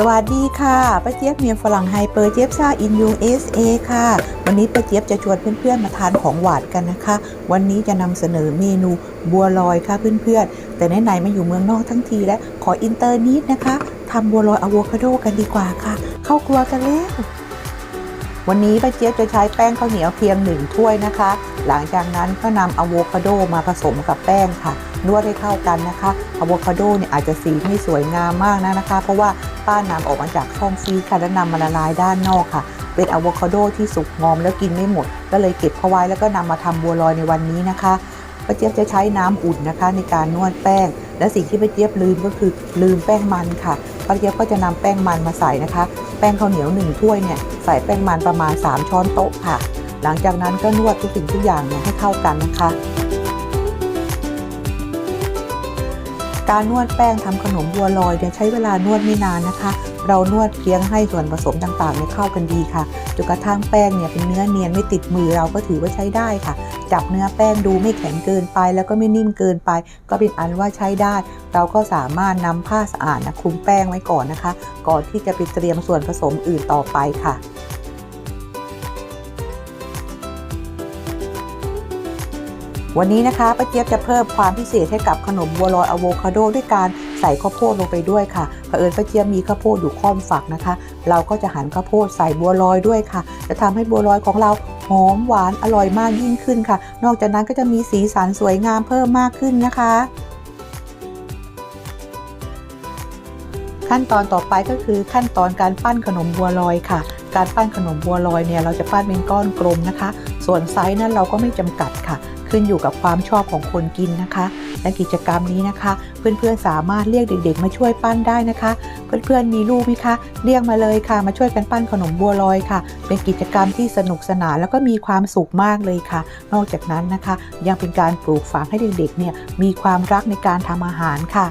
สวัสดีค่ะป้าเจี๊ยบเมียฝรั่งไฮเปอร์เจี๊ยบซ่าอิน USA ค่ะ วันนี้ป้าเจี๊ยบจะชวนเพื่อนๆมาทานของหวานกันนะคะ วันนี้จะนำเสนอเมนูบัวลอยค่ะเพื่อนๆ แต่ไหนๆมาอยู่เมืองนอกทั้งทีแล้วขออินเตอร์นิดนะคะทำบัวลอยอะโวคาโดกันดีกว่าค่ะ เข้าครัวกันแล้ววันนี้ป้าเจี๊ยบจะใช้แป้งข้าวเหนียวเพียงหนึ่งถ้วยนะคะ หลังจากนั้นก็นำอะโวคาโดมาผสมกับแป้งค่ะนวดให้เข้ากันนะคะอะโวคาโดเนี่ยอาจจะสีไม่สวยงามมากนะนะคะ เพราะว่า ป้านำออกมาจากช่องฟรีซค่ะแล้วนำมาละลายด้านนอกค่ะ เป็นอะโวคาโดที่สุกงอมแล้วกินไม่หมด ก็เลยเก็บเขาไว้แล้วก็นำมาทำบัวลอยในวันนี้นะคะป้าเจี๊ยบจะใช้น้ำอุ่นนะคะ ในการนวดแป้ง และสิ่งที่ป้าเจี๊ยบลืมก็คือลืมแป้งมันค่ะป้าเจี๊ยบก็จะนำแป้งมันมาใส่นะคะ แป้งข้าวเหนียวหนึ่งถ้วยเนี่ยใส่แป้งมันประมาณ 3 ช้อนโต๊ะค่ะ หลังจากนั้นก็นวดทุกสิ่งทุกอย่างเนี่ยให้เข้ากันนะคะ การนวดแป้งทำขนมบัวลอยเนี่ยใช้เวลานวดไม่นานนะคะ เรานวดเพียงให้ส่วนผสมต่างๆเนี่ยเข้ากันดีค่ะจนกระทั่งแป้งเนี่ยเป็นเนื้อเนียนไม่ติดมือเราก็ถือว่าใช้ได้ค่ะ จับเนื้อแป้งดูไม่แข็งเกินไป แล้วก็ไม่นิ่มเกินไป ก็เป็นอันว่าใช้ได้ เราก็สามารถนำผ้าสะอาดนะคลุมแป้งไว้ก่อนนะคะ ก่อนที่จะไปเตรียมส่วนผสมอื่นต่อไปค่ะ วันนี้นะคะป้าเจี๊ยบจะเพิ่มความพิเศษให้กับขนมบัวลอยอะโวคาโดด้วยการใส่ข้าวโพดลงไปด้วยค่ะเผอิญป้าเจี๊ยบมีข้าวโพดอยู่ค่อมฝักนะคะ เราก็จะหั่นข้าวโพดใส่บัวลอยด้วยค่ะ จะทำให้บัวลอยของเราหอมหวานอร่อยมากยิ่งขึ้นค่ะ นอกจากนั้นก็จะมีสีสันสวยงามเพิ่มมากขึ้นนะคะขั้นตอนต่อไปก็คือขั้นตอนการปั้นขนมบัวลอยค่ะ การปั้นขนมบัวลอยเนี่ยเราจะปั้นเป็นก้อนกลมนะคะ ส่วนไซส์นั้นเราก็ไม่จำกัดค่ะ ขึ้นอยู่กับความชอบของคนกินนะคะ และกิจกรรมนี้นะคะ เพื่อนๆสามารถเรียกเด็กๆ มาช่วยปั้นได้นะคะ เพื่อนๆมีลูกไหมคะ เรียกมาเลยค่ะ มาช่วยกันปั้นขนมบัวลอยค่ะ เป็นกิจกรรมที่สนุกสนานแล้วก็มีความสุขมากเลยค่ะ นอกจากนั้นนะคะ ยังเป็นการปลูกฝังให้เด็กๆเนี่ยมีความรักในการทำอาหารค่ะ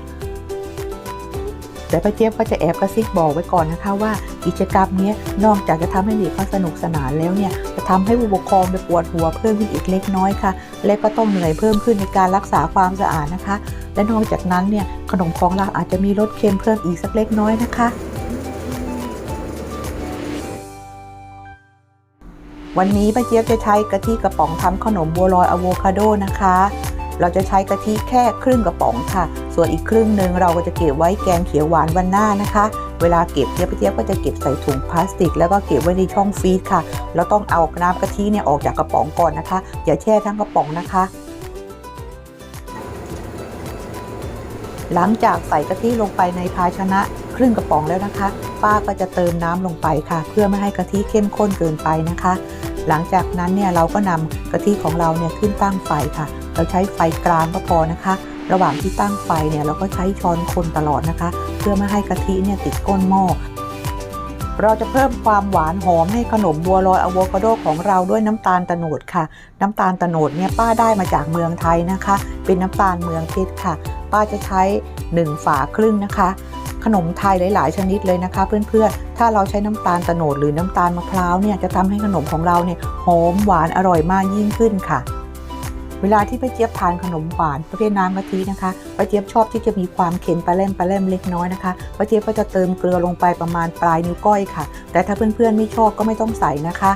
แต่ป้าเจี๊ยบก็จะแอบกระซิบบอกไว้ก่อนนะคะว่ากิจกรรมนี้นอกจากจะทำให้เด็กเขาสนุกสนานแล้วเนี่ยจะทำให้ผู้ปกครองไปปวดหัวเพิ่มขึ้นอีกเล็กน้อยค่ะ และก็ต้องเหนื่อยเพิ่มขึ้นในการรักษาความสะอาดนะคะ และนอกจากนั้นเนี่ยขนมของเราอาจจะมีรสเค็มเพิ่มอีกสักเล็กน้อยนะคะวันนี้ป้าเจี๊ยบจะใช้กะทิกระป๋องทำขนมบัวลอยอะโวคาโดนะคะ เราจะใช้กะทิแค่ครึ่งกระป๋องค่ะ ส่วนอีกครึ่งหนึ่งเราก็จะเก็บไว้แกงเขียวหวานวันหน้านะคะ เวลาเก็บเนี่ยป้าเจี๊ยบก็จะเก็บใส่ถุงพลาสติก แล้วก็เก็บไว้ในช่องฟรีซค่ะ เราต้องเอาน้ำกะทิเนี่ยออกจากกระป๋องก่อนนะคะ อย่าแช่ทั้งกระป๋องนะคะหลังจากใส่กะทิลงไปในภาชนะครึ่งกระป๋องแล้วนะคะ ป้าก็จะเติมน้ำลงไปค่ะ เพื่อไม่ให้กะทิเข้มข้นเกินไปนะคะ หลังจากนั้นเนี่ยเราก็นำกะทิของเราเนี่ยขึ้นตั้งไฟค่ะ เราใช้ไฟกลางก็พอนะคะ ระหว่างที่ตั้งไฟเนี่ยเราก็ใช้ช้อนคนตลอดนะคะ เพื่อไม่ให้กะทิเนี่ยติดก้นหม้อเราจะเพิ่มความหวานหอมให้ขนมบัวลอยอะโวคาโดของเราด้วยน้ำตาลตะโนดค่ะ น้ำตาลตะโนดเนี่ยป้าได้มาจากเมืองไทยนะคะ เป็นน้ำตาลเมืองเพชรค่ะ ป้าจะใช้ 1 ฝาครึ่งนะคะ ขนมไทยหลาย ๆ ชนิดเลยนะคะ เพื่อน ๆ ถ้าเราใช้น้ำตาลตะโนดหรือน้ำตาลมะพร้าวเนี่ยจะทำให้ขนมของเราเนี่ยหอมหวานอร่อยมากยิ่งขึ้นค่ะ เวลาที่ป้าเจี๊ยบทานขนมหวานประเภทน้ำกะทินะคะป้าเจี๊ยบชอบที่จะมีความเค็มปลาเล่มปลาเล่มเล็กน้อยนะคะป้าเจี๊ยบก็จะเติมเกลือลงไปประมาณปลายนิ้วก้อยค่ะ แต่ถ้าเพื่อนๆไม่ชอบก็ไม่ต้องใส่นะคะ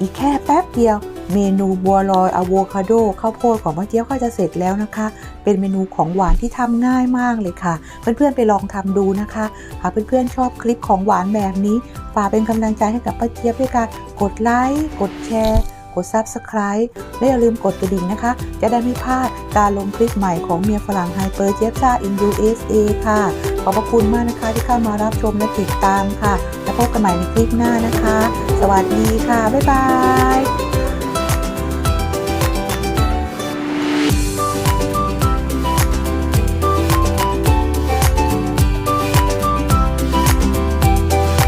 อีกแค่แป๊บเดียวเมนูบัวลอยอะโวคาโดข้าวโพดของป้าเจี๊ยบก็จะเสร็จแล้วนะคะ เป็นเมนูของหวานที่ทำง่ายมากเลยค่ะ เพื่อนๆไปลองทำดูนะคะ หากเพื่อนๆชอบคลิปของหวานแบบนี้ฝากเป็นกำลังใจให้กับป้าเจี๊ยบด้วยการกดไลค์กดแชร์ กด Subscribe และอย่าลืมกดกระดิ่งนะคะ จะได้ไม่พลาดการลงคลิปใหม่ของเมียฝรั่งไฮเปอร์เจี๊ยบซ่าอินยูเอสเอค่ะ ขอบพระคุณมากนะคะที่เข้ามารับชมและติดตามค่ะ แล้วพบกันใหม่ในคลิปหน้านะคะ สวัสดีค่ะ บ๊ายบาย